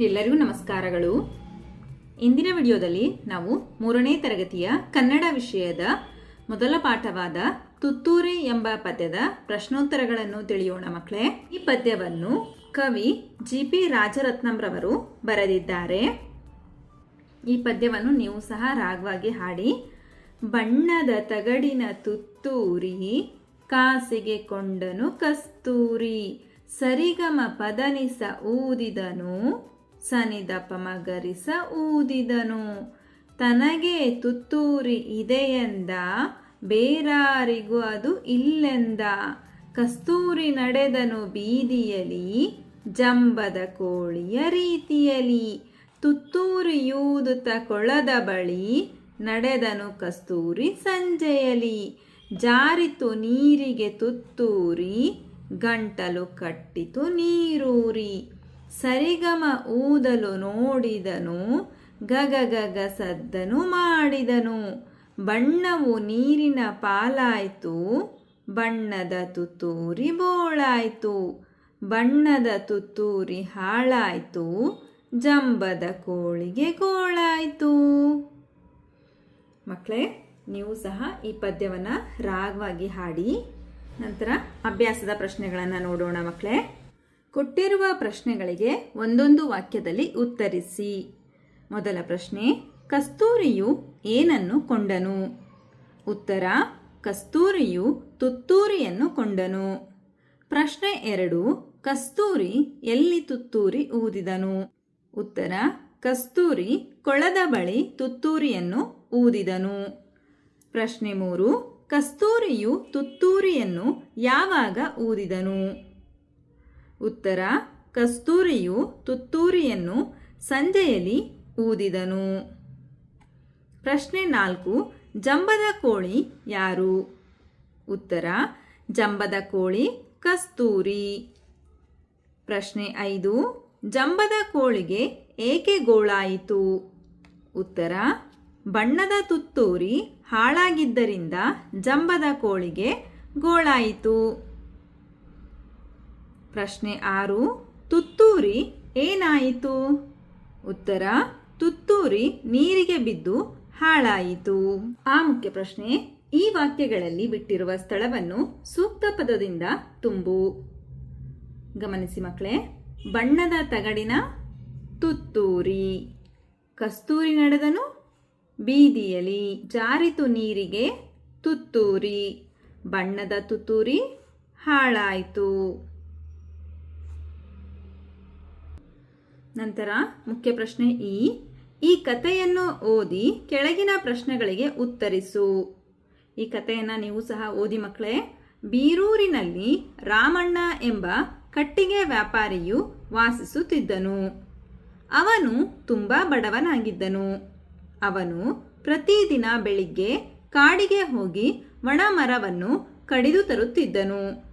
ಎಲ್ಲರಿಗೂ ನಮಸ್ಕಾರಗಳು. ಇಂದಿನ ವಿಡಿಯೋದಲ್ಲಿ ನಾವು ಮೂರನೇ ತರಗತಿಯ ಕನ್ನಡ ವಿಷಯದ ಮೊದಲ ಪಾಠವಾದ ತುತ್ತೂರಿ ಎಂಬ ಪದ್ಯದ ಪ್ರಶ್ನೋತ್ತರಗಳನ್ನು ತಿಳಿಯೋಣ ಮಕ್ಕಳೇ. ಈ ಪದ್ಯವನ್ನು ಕವಿ ಜಿ ಪಿ ರಾಜರತ್ನಂರವರು ಬರೆದಿದ್ದಾರೆ. ಈ ಪದ್ಯವನ್ನು ನೀವು ಸಹ ರಾಗವಾಗಿ ಹಾಡಿ. ಬಣ್ಣದ ತಗಡಿನ ತುತ್ತೂರಿ, ಕಾಸಿಗೆ ಕೊಂಡನು ಕಸ್ತೂರಿ, ಸರಿಗಮ ಪದನಿಸ ಊದಿದನು. ಸನಿದ ಮಗರಿಸ ಊದಿದನು. ತನಗೆ ತುತ್ತೂರಿ ಇದೆಯೆಂದ, ಬೇರಾರಿಗೂ ಅದು ಇಲ್ಲೆಂದ. ಕಸ್ತೂರಿ ನಡೆದನು ಬೀದಿಯಲಿ ಜಂಬದ ಕೋಳಿಯ ರೀತಿಯಲಿ ತುತ್ತೂರಿಯೂದುತ ಕೊಳದ ಬಳಿ ನಡೆದನು ಕಸ್ತೂರಿ ಸಂಜೆಯಲಿ ಜಾರಿತು ನೀರಿಗೆ ತುತ್ತೂರಿ, ಗಂಟಲು ಕಟ್ಟಿತು ನೀರೂರಿ. ಸರಿಗಮ ಊದಲು ನೋಡಿದನು, ಗಗ ಗಗ ಸದ್ದನು ಮಾಡಿದನು. ಬಣ್ಣವು ನೀರಿನ ಪಾಲಾಯಿತು, ಬಣ್ಣದ ತುತ್ತೂರಿ ಬೋಳಾಯಿತು, ಬಣ್ಣದ ತುತ್ತೂರಿ ಹಾಳಾಯಿತು, ಜಂಬದ ಕೋಳಿಗೆ ಗೋಳಾಯ್ತು. ಮಕ್ಕಳೇ, ನೀವು ಸಹ ಈ ಪದ್ಯವನ್ನು ರಾಗವಾಗಿ ಹಾಡಿ, ನಂತರ ಅಭ್ಯಾಸದ ಪ್ರಶ್ನೆಗಳನ್ನು ನೋಡೋಣ ಮಕ್ಕಳೇ. ಕೊಟ್ಟಿರುವ ಪ್ರಶ್ನೆಗಳಿಗೆ ಒಂದೊಂದು ವಾಕ್ಯದಲ್ಲಿ ಉತ್ತರಿಸಿ. ಮೊದಲ ಪ್ರಶ್ನೆ, ಕಸ್ತೂರಿಯು ಏನನ್ನು ಕೊಂಡನು? ಉತ್ತರ, ಕಸ್ತೂರಿಯು ತುತ್ತೂರಿಯನ್ನು ಕೊಂಡನು. ಪ್ರಶ್ನೆ ಎರಡು, ಕಸ್ತೂರಿ ಎಲ್ಲಿ ತುತ್ತೂರಿ ಊದಿದನು? ಉತ್ತರ, ಕಸ್ತೂರಿ ಕೊಳದ ಬಳಿ ತುತ್ತೂರಿಯನ್ನು ಊದಿದನು. ಪ್ರಶ್ನೆ ಮೂರು, ಕಸ್ತೂರಿಯು ತುತ್ತೂರಿಯನ್ನು ಯಾವಾಗ ಊದಿದನು? ಉತ್ತರ, ಕಸ್ತೂರಿಯು ತುತ್ತೂರಿಯನ್ನು ಸಂಜೆಯಲ್ಲಿ ಊದಿದನು. ಪ್ರಶ್ನೆ ನಾಲ್ಕು, ಜಂಬದ ಕೋಳಿ ಯಾರು? ಉತ್ತರ, ಜಂಬದ ಕೋಳಿ ಕಸ್ತೂರಿ. ಪ್ರಶ್ನೆ ಐದು, ಜಂಬದ ಕೋಳಿಗೆ ಏಕೆ ಗೋಳಾಯಿತು? ಉತ್ತರ, ಬಣ್ಣದ ತುತ್ತೂರಿ ಹಾಳಾಗಿದ್ದರಿಂದ ಜಂಬದ ಕೋಳಿಗೆ ಗೋಳಾಯಿತು. ಪ್ರಶ್ನೆ ಆರು, ತುತ್ತೂರಿ ಏನಾಯಿತು? ಉತ್ತರ, ತುತ್ತೂರಿ ನೀರಿಗೆ ಬಿದ್ದು ಹಾಳಾಯಿತು. ಆ ಮುಖ್ಯ ಪ್ರಶ್ನೆ, ಈ ವಾಕ್ಯಗಳಲ್ಲಿ ಬಿಟ್ಟಿರುವ ಸ್ಥಳವನ್ನು ಸೂಕ್ತ ಪದದಿಂದ ತುಂಬು. ಗಮನಿಸಿ ಮಕ್ಕಳೇ, ಬಣ್ಣದ ತಗಡಿನ ತುತ್ತೂರಿ. ಕಸ್ತೂರಿ ನಡೆದನು ಬೀದಿಯಲಿ ಜಾರಿತು ನೀರಿಗೆ ತುತ್ತೂರಿ. ಬಣ್ಣದ ತುತ್ತೂರಿ ಹಾಳಾಯಿತು. ನಂತರ ಮುಖ್ಯ ಪ್ರಶ್ನೆ ಈ ಈ ಕಥೆಯನ್ನು ಓದಿ ಕೆಳಗಿನ ಪ್ರಶ್ನೆಗಳಿಗೆ ಉತ್ತರಿಸು. ಈ ಕಥೆಯನ್ನು ನೀವು ಸಹ ಓದಿ ಮಕ್ಕಳೇ. ಬೀರೂರಿನಲ್ಲಿ ರಾಮಣ್ಣ ಎಂಬ ಕಟ್ಟಿಗೆ ವ್ಯಾಪಾರಿಯು ವಾಸಿಸುತ್ತಿದ್ದನು. ಅವನು ತುಂಬ ಬಡವನಾಗಿದ್ದನು. ಅವನು ಪ್ರತಿದಿನ ಬೆಳಿಗ್ಗೆ ಕಾಡಿಗೆ ಹೋಗಿ ಒಣ ಮರವನ್ನು ಕಡಿದು ತರುತ್ತಿದ್ದನು.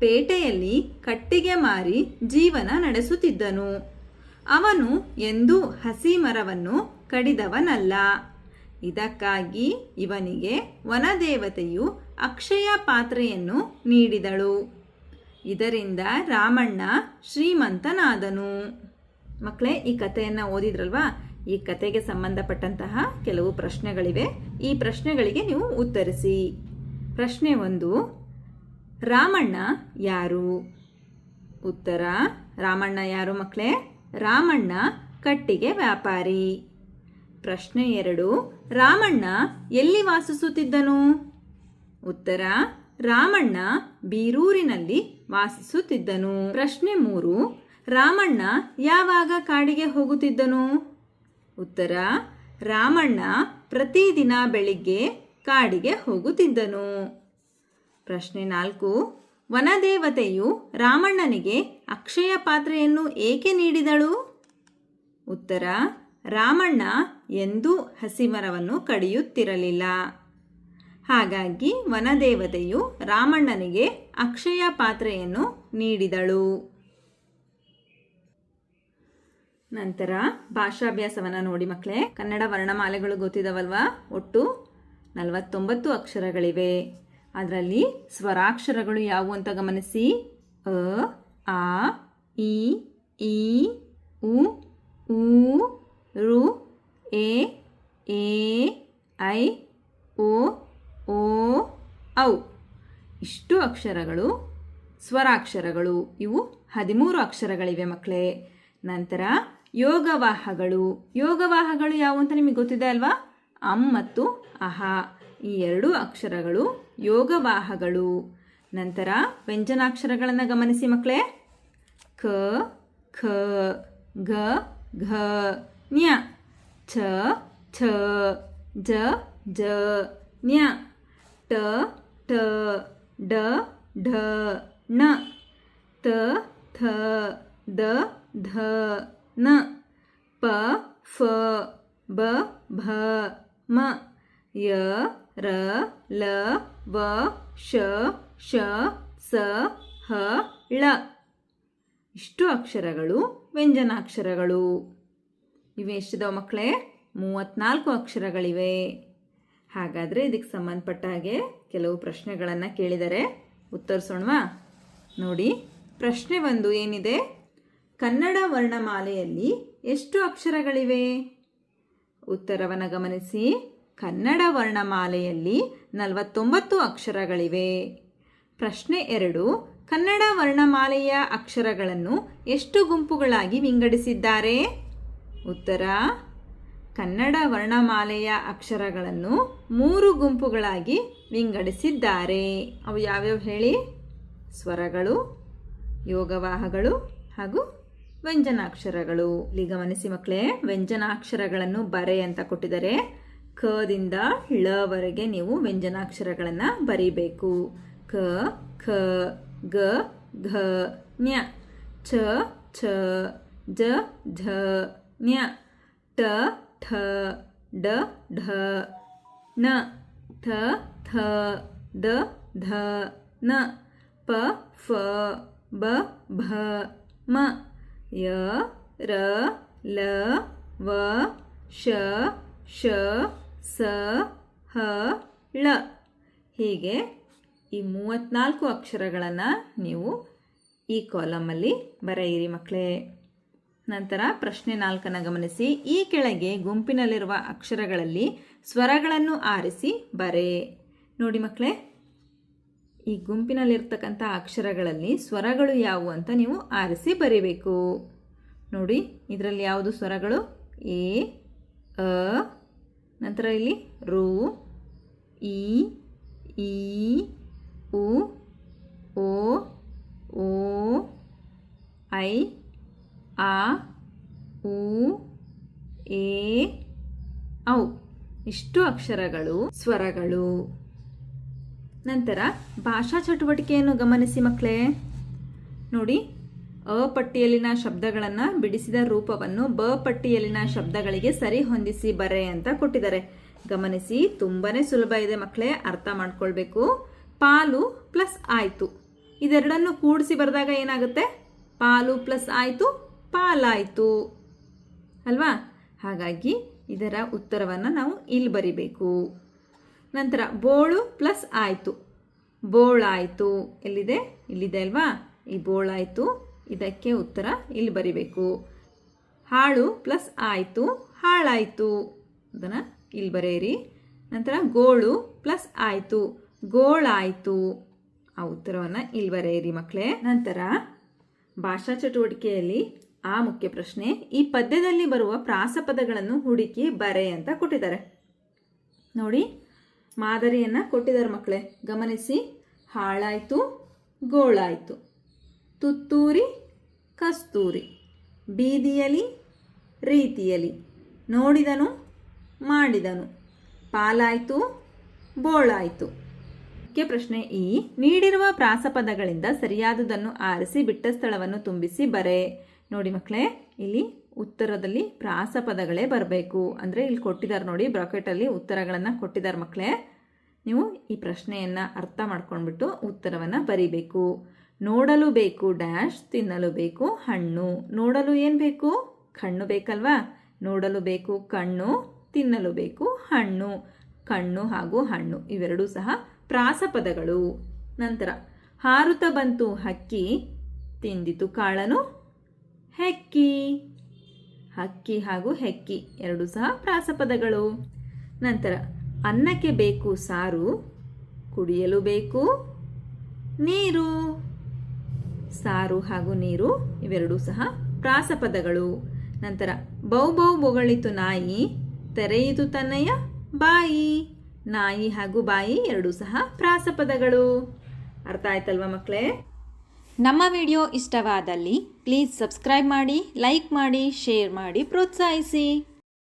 ಪೇಟೆಯಲ್ಲಿ ಕಟ್ಟಿಗೆ ಮಾರಿ ಜೀವನ ನಡೆಸುತ್ತಿದ್ದನು. ಅವನು ಎಂದೂ ಹಸಿ ಮರವನ್ನು ಕಡಿದವನಲ್ಲ. ಇದಕ್ಕಾಗಿ ಇವನಿಗೆ ವನದೇವತೆಯು ಅಕ್ಷಯ ಪಾತ್ರೆಯನ್ನು ನೀಡಿದಳು. ಇದರಿಂದ ರಾಮಣ್ಣ ಶ್ರೀಮಂತನಾದನು. ಮಕ್ಕಳೇ, ಈ ಕಥೆಯನ್ನು ಓದಿದ್ರಲ್ವಾ? ಈ ಕತೆಗೆ ಸಂಬಂಧಪಟ್ಟಂತಹ ಕೆಲವು ಪ್ರಶ್ನೆಗಳಿವೆ. ಈ ಪ್ರಶ್ನೆಗಳಿಗೆ ನೀವು ಉತ್ತರಿಸಿ. ಪ್ರಶ್ನೆ ಒಂದು, ರಾಮಣ್ಣ ಯಾರು? ಉತ್ತರ, ರಾಮಣ್ಣ ಯಾರು ಮಕ್ಕಳೇ? ರಾಮಣ್ಣ ಕಟ್ಟಿಗೆ ವ್ಯಾಪಾರಿ. ಪ್ರಶ್ನೆ ಎರಡು, ರಾಮಣ್ಣ ಎಲ್ಲಿ ವಾಸಿಸುತ್ತಿದ್ದನು? ಉತ್ತರ, ರಾಮಣ್ಣ ಬೀರೂರಿನಲ್ಲಿ ವಾಸಿಸುತ್ತಿದ್ದನು. ಪ್ರಶ್ನೆ ಮೂರು, ರಾಮಣ್ಣ ಯಾವಾಗ ಕಾಡಿಗೆ ಹೋಗುತ್ತಿದ್ದನು? ಉತ್ತರ, ರಾಮಣ್ಣ ಪ್ರತಿದಿನ ಬೆಳಿಗ್ಗೆ ಕಾಡಿಗೆ ಹೋಗುತ್ತಿದ್ದನು. ಪ್ರಶ್ನೆ ನಾಲ್ಕು ವನದೇವತೆಯು ರಾಮಣ್ಣನಿಗೆ ಅಕ್ಷಯ ಪಾತ್ರೆಯನ್ನು ಏಕೆ ನೀಡಿದಳು? ಉತ್ತರ, ರಾಮಣ್ಣ ಎಂದೂ ಹಸಿಮರವನ್ನು ಕಡಿಯುತ್ತಿರಲಿಲ್ಲ. ಹಾಗಾಗಿ ವನದೇವತೆಯು ರಾಮಣ್ಣನಿಗೆ ಅಕ್ಷಯ ಪಾತ್ರೆಯನ್ನು ನೀಡಿದಳು. ನಂತರ ಭಾಷಾಭ್ಯಾಸವನ್ನು ನೋಡಿ ಮಕ್ಕಳೇ, ಕನ್ನಡ ವರ್ಣಮಾಲೆಗಳು ಗೊತ್ತಿದವಲ್ವಾ? ಒಟ್ಟು ನಲವತ್ತೊಂಬತ್ತು ಅಕ್ಷರಗಳಿವೆ. ಅದರಲ್ಲಿ ಸ್ವರಾಕ್ಷರಗಳು ಯಾವುವು ಅಂತ ಗಮನಿಸಿ. ಅ, ಆ, ಇ ಈ ಉ ಉ, ರು, ಎ ಎ, ಐ, ಓ ಓ, ಔ. ಇಷ್ಟು ಅಕ್ಷರಗಳು, ಸ್ವರಾಕ್ಷರಗಳು, ಇವು ಹದಿಮೂರು ಅಕ್ಷರಗಳಿವೆ ಮಕ್ಕಳೇ ನಂತರ ಯೋಗವಾಹಗಳು. ಯೋಗವಾಹಗಳು ಯಾವುವು ಅಂತ ನಿಮಗೆ ಗೊತ್ತಿದೆ ಅಲ್ವಾ? ಅಂ ಮತ್ತು ಅಹ. ಈ ಎರಡು ಅಕ್ಷರಗಳು ಯೋಗವಾಹಗಳು. ನಂತರ ವ್ಯಂಜನಾಕ್ಷರಗಳನ್ನು ಗಮನಿಸಿ ಮಕ್ಕಳೇ ಕ, ಖ, ಗ, ಘ, ನ್ಯ. ಛ ಛ, ಜ ಜ, ನ್ಯ. ಟ ಟ ಡ, ಢ, ಣ. ತ, ಥ, ದ, ಧ, ನ. ಪ, ಫ, ಬ, ಭ, ಮ. ಯ ರ, ಲ, ವ, ಶ ಶ, ಸ, ಹ, ಳ. ಇಷ್ಟು ಅಕ್ಷರಗಳು ವ್ಯಂಜನಾಕ್ಷರಗಳು. ಇವೆ ಎಷ್ಟಿದಾವೆ ಮಕ್ಕಳೇ? ಮೂವತ್ನಾಲ್ಕು ಅಕ್ಷರಗಳಿವೆ. ಹಾಗಾದರೆ ಇದಕ್ಕೆ ಸಂಬಂಧಪಟ್ಟ ಹಾಗೆ ಕೆಲವು ಪ್ರಶ್ನೆಗಳನ್ನು ಕೇಳಿದರೆ ಉತ್ತರಿಸೋಣವಾ? ನೋಡಿ, ಪ್ರಶ್ನೆ ಒಂದು ಏನಿದೆ? ಕನ್ನಡ ವರ್ಣಮಾಲೆಯಲ್ಲಿ ಎಷ್ಟು ಅಕ್ಷರಗಳಿವೆ? ಉತ್ತರವನ್ನು ಗಮನಿಸಿ. ಕನ್ನಡ ವರ್ಣಮಾಲೆಯಲ್ಲಿ ನಲವತ್ತೊಂಬತ್ತು ಅಕ್ಷರಗಳಿವೆ. ಪ್ರಶ್ನೆ ಎರಡು, ಕನ್ನಡ ವರ್ಣಮಾಲೆಯ ಅಕ್ಷರಗಳನ್ನು ಎಷ್ಟು ಗುಂಪುಗಳಾಗಿ ವಿಂಗಡಿಸಿದ್ದಾರೆ? ಉತ್ತರ, ಕನ್ನಡ ವರ್ಣಮಾಲೆಯ ಅಕ್ಷರಗಳನ್ನು ಮೂರು ಗುಂಪುಗಳಾಗಿ ವಿಂಗಡಿಸಿದ್ದಾರೆ. ಅವು ಯಾವ್ಯಾವ ಹೇಳಿ? ಸ್ವರಗಳು, ಯೋಗವಾಹಗಳು ಹಾಗೂ ವ್ಯಂಜನಾಕ್ಷರಗಳು. ಇಲ್ಲಿ ಗಮನಿಸಿ ಮಕ್ಕಳೇ, ವ್ಯಂಜನಾಕ್ಷರಗಳನ್ನು ಬರೆ ಅಂತ ಕೊಟ್ಟಿದ್ದಾರೆ. ಖದಿಂದ ಳವರೆಗೆ ನೀವು ವ್ಯಂಜನಾಕ್ಷರಗಳನ್ನು ಬರೀಬೇಕು. ಕ, ಖ, ಗ, ಘ, ನ್ಯ ಛ ಛ ಜ, ಝ, ನ್ಯ ಟ ಠ, ಡ, ಢ, ನ, ಥ ಥ, ದ, ಧ, ನ, ಪ, ಫ, ಬ, ಭ, ಮ, ಯ, ರ, ಲ, ವ, ಶ ಶ ಸ, ಹ, ಳ. ಹೀಗೆ ಈ ಮೂವತ್ನಾಲ್ಕು ಅಕ್ಷರಗಳನ್ನು ನೀವು ಈ ಕಾಲಮಲ್ಲಿ ಬರೆಯಿರಿ ಮಕ್ಕಳೇ. ನಂತರ ಪ್ರಶ್ನೆ ನಾಲ್ಕನ್ನು ಗಮನಿಸಿ. ಈ ಕೆಳಗೆ ಗುಂಪಿನಲ್ಲಿರುವ ಅಕ್ಷರಗಳಲ್ಲಿ ಸ್ವರಗಳನ್ನು ಆರಿಸಿ ಬರೆ. ನೋಡಿ ಮಕ್ಕಳೇ, ಈ ಗುಂಪಿನಲ್ಲಿರ್ತಕ್ಕಂಥ ಅಕ್ಷರಗಳಲ್ಲಿ ಸ್ವರಗಳು ಯಾವುವು ಅಂತ ನೀವು ಆರಿಸಿ ಬರೀಬೇಕು. ನೋಡಿ, ಇದರಲ್ಲಿ ಯಾವುದು ಸ್ವರಗಳು? ಎ, ಅ ನಂತರ ಇಲ್ಲಿ ರು ಇ ಈ, ಉ, ಓ ಓ, ಐ, ಆ, ಉ, ಎ, ಔ. ಇಷ್ಟು ಅಕ್ಷರಗಳು, ಸ್ವರಗಳು. ನಂತರ ಭಾಷಾ ಚಟುವಟಿಕೆಯನ್ನು ಗಮನಿಸಿ ಮಕ್ಕಳೇ ನೋಡಿ ಅ ಪಟ್ಟಿಯಲ್ಲಿನ ಶಬ್ದಗಳನ್ನು ಬಿಡಿಸಿದ ರೂಪವನ್ನು ಬ ಪಟ್ಟಿಯಲ್ಲಿನ ಶಬ್ದಗಳಿಗೆ ಸರಿ ಹೊಂದಿಸಿ ಬರೆ ಅಂತ ಕೊಟ್ಟಿದ್ದಾರೆ. ಗಮನಿಸಿ, ತುಂಬಾನೇ ಸುಲಭ ಇದೆ ಮಕ್ಕಳೇ ಅರ್ಥ ಮಾಡ್ಕೊಳ್ಬೇಕು. ಪಾಲು ಪ್ಲಸ್ ಆಯಿತು. ಇದೆರಡನ್ನು ಕೂಡಿಸಿ ಬರೆದಾಗ ಏನಾಗುತ್ತೆ? ಪಾಲು ಪ್ಲಸ್ ಆಯಿತು, ಪಾಲಾಯಿತು. ಅಲ್ವಾ? ಹಾಗಾಗಿ ಇದರ ಉತ್ತರವನ್ನು ನಾವು ಇಲ್ಲಿ ಬರಿಬೇಕು. ನಂತರ ಬೋಳು ಪ್ಲಸ್ ಆಯಿತು. ಬೋಳಾಯಿತು. ಎಲ್ಲಿದೆ? ಇಲ್ಲಿದೆ ಅಲ್ವಾ? ಈ ಬೋಳಾಯಿತು. ಇದಕ್ಕೆ ಉತ್ತರ ಇಲ್ಲಿ ಬರಿಬೇಕು. ಹಾಳು ಪ್ಲಸ್ ಆಯಿತು, ಹಾಳಾಯಿತು. ಅದನ್ನು ಇಲ್ಲಿ ಬರೆಯಿರಿ. ನಂತರ ಗೋಳು ಪ್ಲಸ್ ಆಯಿತು, ಗೋಳಾಯಿತು. ಆ ಉತ್ತರವನ್ನು ಇಲ್ಲಿ ಬರೆಯಿರಿ ಮಕ್ಕಳೇ ನಂತರ ಭಾಷಾ ಚಟುವಟಿಕೆಯಲ್ಲಿ ಆ ಮುಖ್ಯ ಪ್ರಶ್ನೆ, ಈ ಪದ್ಯದಲ್ಲಿ ಬರುವ ಪ್ರಾಸಪದಗಳನ್ನು ಹುಡುಕಿ ಬರೆ ಅಂತ ಕೊಟ್ಟಿದ್ದಾರೆ. ನೋಡಿ, ಮಾದರಿಯನ್ನು ಕೊಟ್ಟಿದ್ದಾರೆ ಮಕ್ಕಳೇ ಗಮನಿಸಿ, ಹಾಳಾಯಿತು, ಗೋಳಾಯಿತು. ತುತ್ತೂರಿ, ಕಸ್ತೂರಿ. ಬೀದಿಯಲಿ, ರೀತಿಯಲಿ. ನೋಡಿದನು, ಮಾಡಿದನು. ಪಾಲಾಯಿತು, ಬೋಳಾಯಿತು. ಮುಖ್ಯ ಪ್ರಶ್ನೆ ಈ. ನೀಡಿರುವ ಪ್ರಾಸಪದಗಳಿಂದ ಸರಿಯಾದುದನ್ನು ಆರಿಸಿ ಬಿಟ್ಟ ಸ್ಥಳವನ್ನು ತುಂಬಿಸಿ ಬರೆ. ನೋಡಿ ಮಕ್ಕಳೇ, ಇಲ್ಲಿ ಉತ್ತರದಲ್ಲಿ ಪ್ರಾಸಪದಗಳೇ ಬರಬೇಕು. ಅಂದರೆ ಇಲ್ಲಿ ಕೊಟ್ಟಿದ್ದಾರೆ ನೋಡಿ ಬ್ರಾಕೆಟಲ್ಲಿ ಉತ್ತರಗಳನ್ನು ಕೊಟ್ಟಿದ್ದಾರೆ ಮಕ್ಕಳೇ. ನೀವು ಈ ಪ್ರಶ್ನೆಯನ್ನು ಅರ್ಥ ಮಾಡ್ಕೊಂಡ್ಬಿಟ್ಟು ಉತ್ತರವನ್ನು ಬರಿಬೇಕು. ನೋಡಲು ಬೇಕು ಡ್ಯಾಶ್, ತಿನ್ನಲು ಬೇಕು ಹಣ್ಣು. ನೋಡಲು ಏನು ಬೇಕು? ಕಣ್ಣು ಬೇಕಲ್ವಾ? ನೋಡಲು ಬೇಕು ಕಣ್ಣು, ತಿನ್ನಲು ಬೇಕು ಹಣ್ಣು. ಕಣ್ಣು ಹಾಗೂ ಹಣ್ಣು ಇವೆರಡೂ ಸಹ ಪ್ರಾಸಪದಗಳು. ನಂತರ ಹಾರುತ ಬಂತು ಹಕ್ಕಿ, ತಿಂದಿತು ಕಾಳನು ಹೆಕ್ಕಿ. ಹಕ್ಕಿ ಹಾಗೂ ಹೆಕ್ಕಿ ಎರಡು ಸಹ ಪ್ರಾಸಪದಗಳು. ನಂತರ, ಅನ್ನಕ್ಕೆ ಬೇಕು ಸಾರು, ಕುಡಿಯಲು ಬೇಕು ನೀರು. ಸಾರು ಹಾಗೂ ನೀರು, ಇವೆರಡೂ ಸಹ ಪ್ರಾಸಪದಗಳು. ನಂತರ, ಬೌ ಬೌ ಬೊಗಳಿತು ನಾಯಿ, ತೆರೆಯಿತು ತನ್ನಯ ಬಾಯಿ. ನಾಯಿ ಹಾಗೂ ಬಾಯಿ ಎರಡೂ ಸಹ ಪ್ರಾಸಪದಗಳು. ಅರ್ಥ ಆಯ್ತಲ್ವಾ ಮಕ್ಕಳೇ ನಮ್ಮ ವಿಡಿಯೋ ಇಷ್ಟವಾದಲ್ಲಿ ಪ್ಲೀಸ್ ಸಬ್ಸ್ಕ್ರೈಬ್ ಮಾಡಿ ಲೈಕ್ ಮಾಡಿ ಶೇರ್ ಮಾಡಿ, ಪ್ರೋತ್ಸಾಹಿಸಿ.